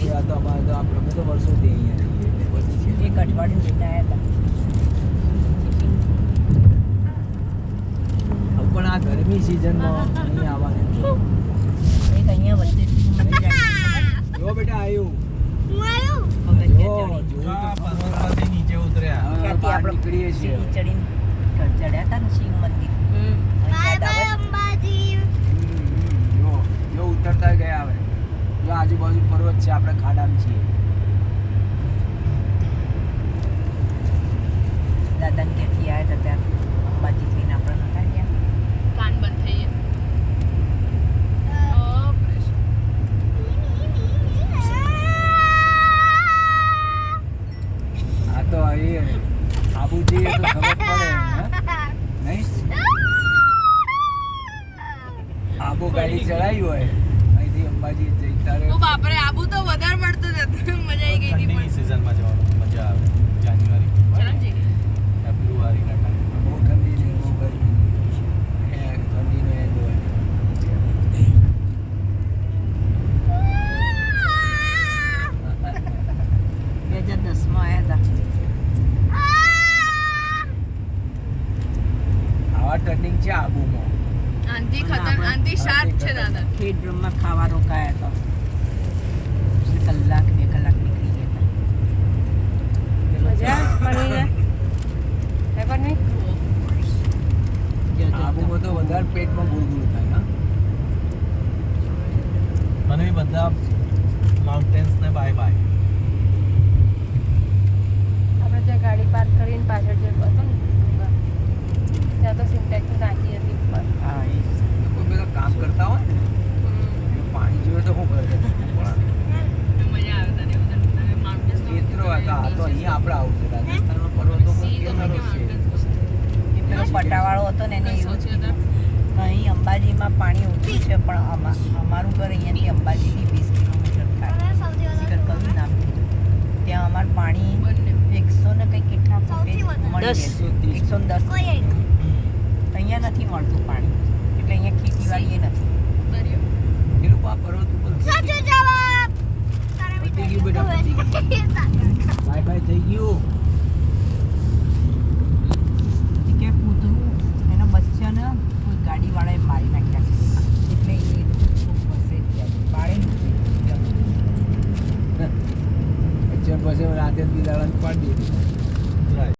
પછી આ તો અમારે તો આપણે અમે તો વર્ષોથી અહીંયા રહીએ. એક અઠવાડિયું આવ્યા હવે પણ આ ગરમી સિઝનમાં અહીં આવવાનું. એક અહીંયા વચ્ચે જો બેટા આવ્યું? નીચે ઉતર્યા. નીકળીએ છીએ. ચડીને ચડ્યા હતા ને શિવ મંદિર અહીં યાદ આવે છે? હમ, હમ, જો જો ઉતરતા ગયા હવે જો આજુબાજુ પર્વત છે આપણે ખાડામાં છીએ. દાદા ક્યાંથી આવ્યા હતા ત્યાં અંબાજી થઈને આપણે હતા ત્યાં કાન બંધ થઈ ગયા. તો અહીં આબુ જઈએ તો ખબર પડે નહીં? આબુ ગાડી ચડાવી હોય અહીંથી અંબાજી જઈતા રહે ઓ બાપરે આબુ તો વધારે પડતું હતું મજા આવી ગઈ હતી ઠંડીની પણ સિઝનમાં જવાનું મજા આવે જાન્યુઆરી ચલો જઈએ ફેબ્રુઆરીના ટાઈમ બહુ ઠંડી નહીં બહુ ગરમી નહીં. એ ઠંડીનો એન્ડ હોય બે હજાર દસમાં આવ્યા હતા આવા ટર્નિંગ છે આબુમાં આંધી ખતર આંધી શાર્પ છે દાદા. ખેડ બ્રહ્મમાં ખાવા રોકાયા તો. કલાક બે કલાક નીકળી ગયા હતા. આબુમાં તો વધારે પેટમાં ગુરગુર થાય હા. મને બધા માઉન્ટેન્સ ને બાય બાય આપણે જે ગાડી પાર્ક કરીને પાછળ જે હતો ને ત્યાં તો સિન્ટેક્સ નાખી હતી ઉપર હા એ જ. કોઈ બધા કામ કરતા હોય ને એ પાણી જોઈએ તો શું કરે મજા આવે તને બધા માઉન્ટેન્સ ખેતરો તો અહીંયા આપણે આવું છે રાજસ્થાનમાં પર્વતો છે. પટાવાળો હતો ને એને અહીં અંબાજીમાં પાણી ઓછું છે પણ અમા અમારું ઘર અહીંયાથી અંબાજીથી વીસ કિલોમીટર થાય. શિખર નામ ત્યાં અમારું પાણી એકસો ને કંઈ કેટલા ફૂટે. મળી એકસો ને દસ. અહીંયા નથી મળતું પાણી. પછી રાતે પીલાવાની પાડી દીધી.